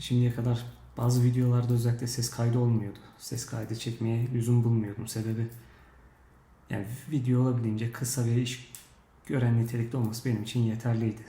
şimdiye kadar bazı videolarda özellikle ses kaydı olmuyordu. Ses kaydı çekmeye lüzum bulmuyordum. Sebebi yani video olabildiğince kısa ve iş gören nitelikli olması benim için yeterliydi.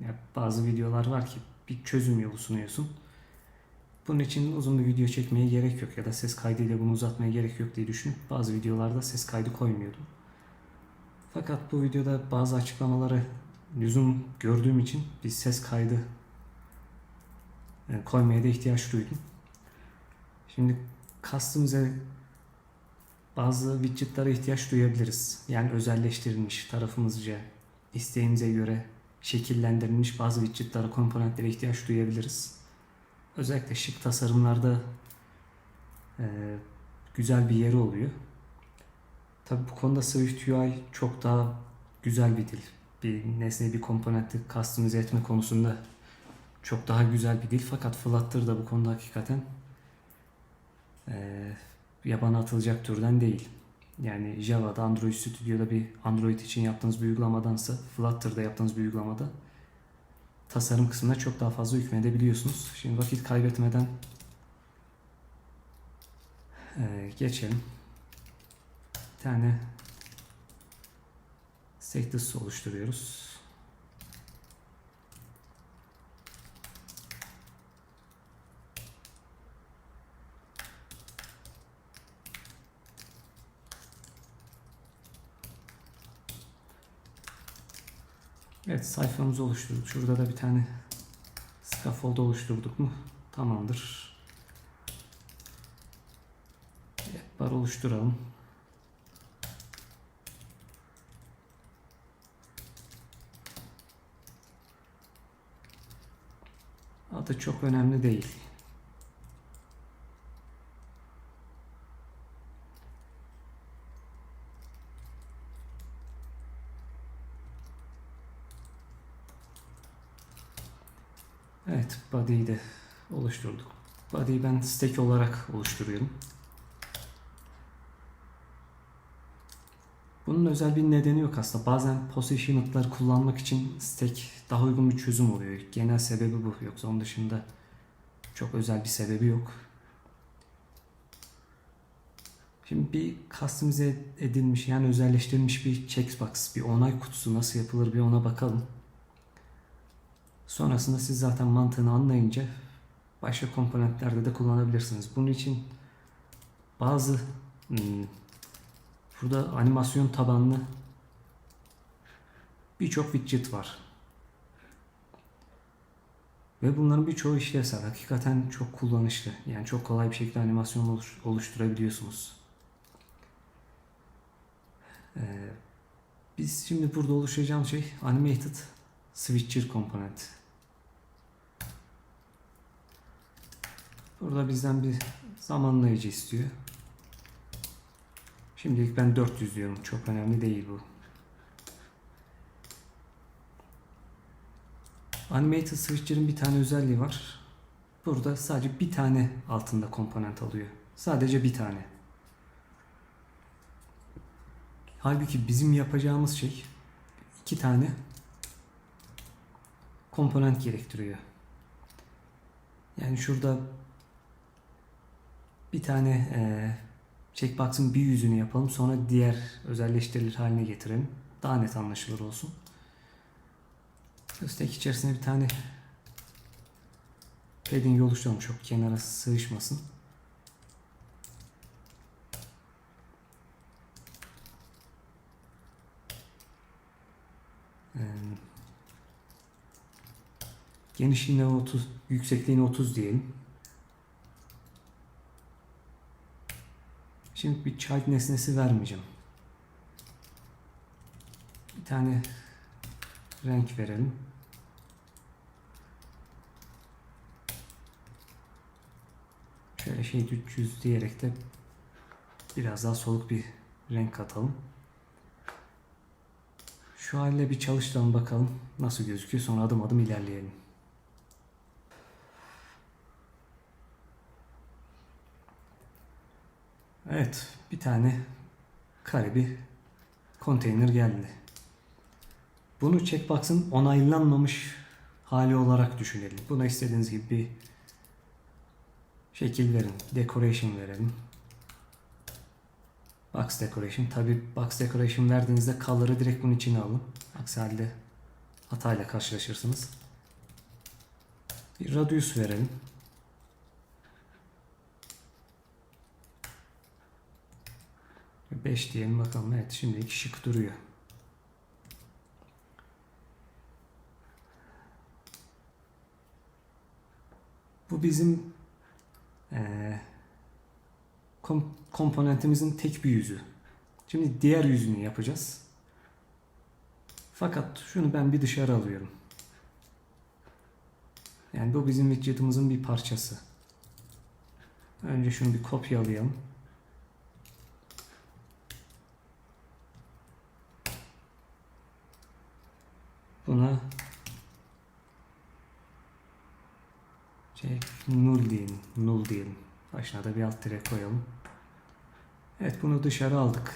Ya bazı videolar var ki bir çözüm yolu sunuyorsun. Bunun için uzun bir video çekmeye gerek yok ya da ses kaydıyla bunu uzatmaya gerek yok diye düşünüp bazı videolarda ses kaydı koymuyordum. Fakat bu videoda bazı açıklamaları lüzum gördüğüm için bir ses kaydı e, koymaya da ihtiyaç duydum. Şimdi customize bazı widgetlara ihtiyaç duyabiliriz. Yani özelleştirilmiş tarafımızca isteğimize göre şekillendirilmiş bazı widgetlara, komponentlere ihtiyaç duyabiliriz. Özellikle şık tasarımlarda e, güzel bir yeri oluyor. Tabi bu konuda Swift UI çok daha güzel bir dil. Bir nesneyi bir komponenti customize etme konusunda çok daha güzel bir dil. Fakat Flutter da bu konuda hakikaten e, yabana atılacak türden değil. Yani Java'da, Android Studio'da bir Android için yaptığınız bir uygulamadansa Flutter'da yaptığınız bir uygulamada tasarım kısmına çok daha fazla hükmedebiliyorsunuz. Şimdi vakit kaybetmeden e, geçelim. Bir tane status oluşturuyoruz. Evet sayfamızı oluşturduk. Şurada da bir tane scaffold oluşturduk mu? Tamamdır. Evet, bar oluşturalım. Adı çok önemli değil. Evet, body'yi de oluşturduk. Body'yi ben stack olarak oluşturuyorum. Bunun özel bir nedeni yok aslında. Bazen positioned'lar kullanmak için stack daha uygun bir çözüm oluyor. Genel sebebi bu. Yoksa onun dışında çok özel bir sebebi yok. Şimdi bir customize edilmiş yani özelleştirilmiş bir checkbox, bir onay kutusu nasıl yapılır bir ona bakalım. Sonrasında siz zaten mantığını anlayınca başka komponentlerde de kullanabilirsiniz. Bunun için bazı hmm, burada animasyon tabanlı birçok widget var. Ve bunların birçoğu işlevsel. Hakikaten çok kullanışlı. Yani çok kolay bir şekilde animasyon oluş- oluşturabiliyorsunuz. Ee, biz şimdi burada oluşturacağım şey animated switcher komponent. Burada bizden bir zamanlayıcı istiyor. Şimdilik ben 400 diyorum. Çok önemli değil bu. Animated Switcher'ın bir tane özelliği var. Burada sadece bir tane altında komponent alıyor. Sadece bir tane. Halbuki bizim yapacağımız şey iki tane komponent gerektiriyor. Yani şurada bir tane e, checkbox'ın bir yüzünü yapalım. Sonra diğer özelleştirilir haline getirelim. Daha net anlaşılır olsun. Stack içerisine bir tane padding oluşturalım. Çok kenara sığışmasın. Genişliğine 30, yüksekliğine 30 diyelim. Şimdi bir child nesnesi vermeyeceğim. Bir tane renk verelim. Şöyle şey 300 diyerek de biraz daha soluk bir renk katalım. Şu halde bir çalıştıralım bakalım nasıl gözüküyor sonra adım adım ilerleyelim. Evet, bir tane kare bir konteyner geldi. Bunu checkbox'ın onaylanmamış hali olarak düşünelim. Buna istediğiniz gibi bir Şekil verin. Decoration verelim. Box decoration. Tabi box decoration verdiğinizde color'ı direkt bunun içine alın. Aksi halde hatayla karşılaşırsınız. Bir radius verelim. Beş diyelim bakalım. Evet şimdilik şık duruyor. Bu bizim kom- komponentimizin tek bir yüzü. Şimdi diğer yüzünü yapacağız. Fakat şunu ben bir dışarı alıyorum. Yani bu bizim widget'ımızın bir parçası. Önce şunu bir kopyalayalım. Buna şey null diyelim. Null diyelim. Başına da bir alt tire koyalım. Evet bunu dışarı aldık.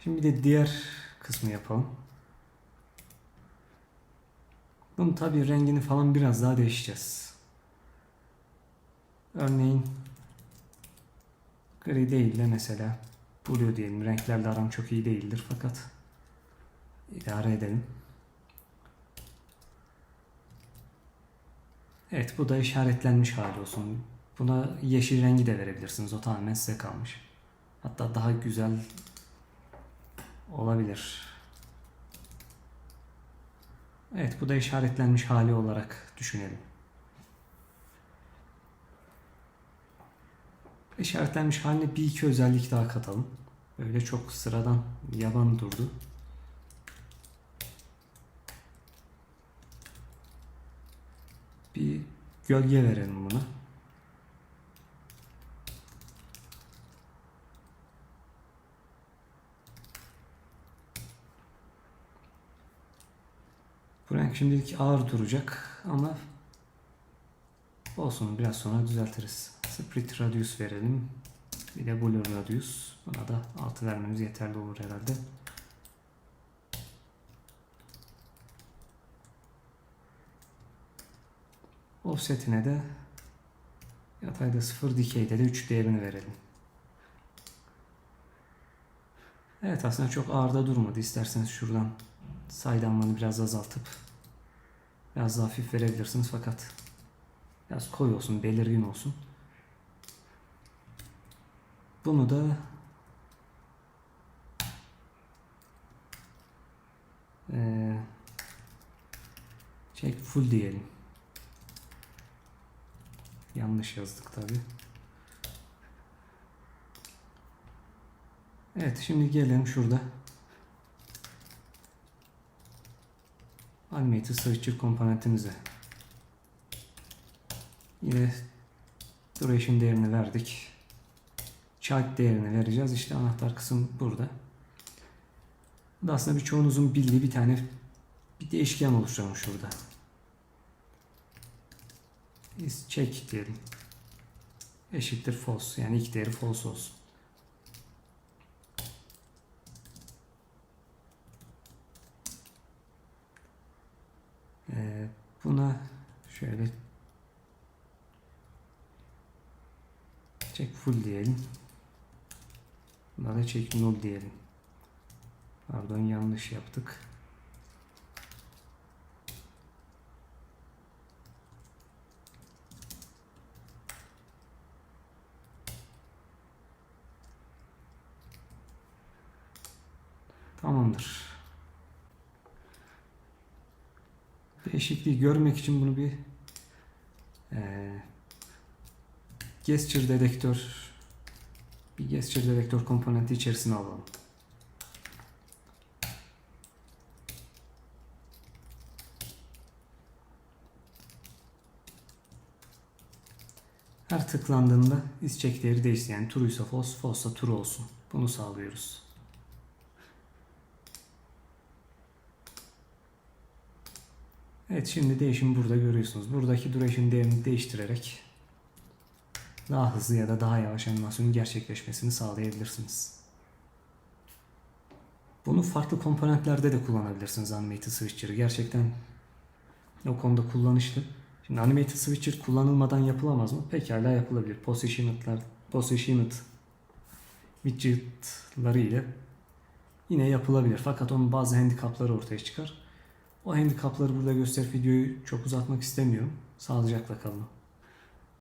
Şimdi de diğer kısmı yapalım. Bunun tabi rengini falan biraz daha değişeceğiz. Örneğin gri değil de mesela blue diyelim. Renklerle aram çok iyi değildir fakat idare edelim. Evet bu da işaretlenmiş hali olsun. Buna yeşil rengi de verebilirsiniz. O tamamen size kalmış. Hatta daha güzel olabilir. Evet bu da işaretlenmiş hali olarak düşünelim. İşaretlenmiş haline bir iki özellik daha katalım. Öyle çok sıradan yaban durdu. Bir gölge verelim buna. Bu renk şimdilik ağır duracak ama olsun biraz sonra düzeltiriz. Split radius verelim. Bir de blur radius. Buna da 6 vermemiz yeterli olur herhalde. Offset'ine de yatayda 0 dikeyde de 3 değerini verelim. Evet aslında çok ağırda durmadı. İsterseniz şuradan saydamını biraz azaltıp biraz daha hafif verebilirsiniz fakat biraz koyu olsun, belirgin olsun. Bunu da eee check full diyelim. Yanlış yazdık tabi. Evet şimdi gelelim şurada. Animated Switcher komponentimize. Yine duration değerini verdik. Child değerini vereceğiz. İşte anahtar kısım burada. Bu da aslında birçoğunuzun bildiği bir tane bir değişken oluşturalım şurada. Is check diyelim. Eşittir false. Yani ilk değeri false olsun. Ee, buna şöyle check full diyelim. Buna da check null diyelim. Pardon yanlış yaptık. Tamamdır. Değişikliği görmek için bunu bir eee gesture dedektör bir gesture dedektör komponenti içerisine alalım. Her tıklandığında istek değeri değişsin. Yani ise false, false ise true olsun. Bunu sağlıyoruz. Evet şimdi değişim burada görüyorsunuz. Buradaki duration değerini değiştirerek daha hızlı ya da daha yavaş animasyonun gerçekleşmesini sağlayabilirsiniz. Bunu farklı komponentlerde de kullanabilirsiniz Animated Switcher'ı. Gerçekten o konuda kullanışlı. Şimdi Animated Switcher kullanılmadan yapılamaz mı? Pekala yapılabilir. Positioned'lar, Positioned widget'ları ile yine yapılabilir. Fakat onun bazı handikapları ortaya çıkar. O handikapları burada gösterip videoyu çok uzatmak istemiyorum. Sağlıcakla kalın.